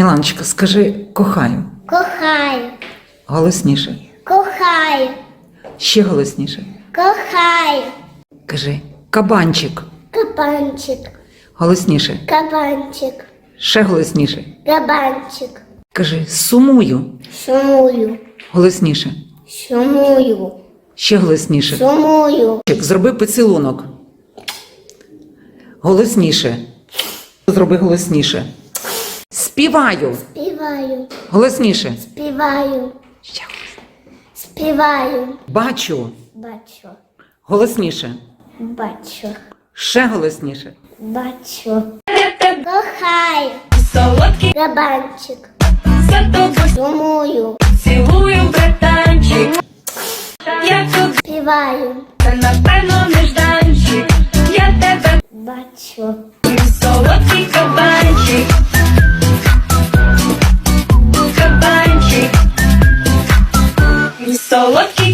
Міланочка, скажи кохаю. Кохаю, Голосніше. кохаю, Ще голосніше. кохаю. Кажи кабанчик. Кабанчик, Голосніше. кабанчик, Ще голосніше. кабанчик. Кажи сумую. Сумую, Голосніше. сумую, Ще голосніше. сумую. Зроби поцілунок. Голосніше. Зроби голосніше. Співаю. Співаю, Голосніше. співаю, Ще співаю. Бачу. Бачу, Голосніше. бачу, Ще голосніше. бачу. Кохаю, Солодкий кабанчик, за тобою сумую, цілую братанчик. Я тут співаю, це напевно нежданчик. Я тебе бачу. солодкий кабанчик. So look.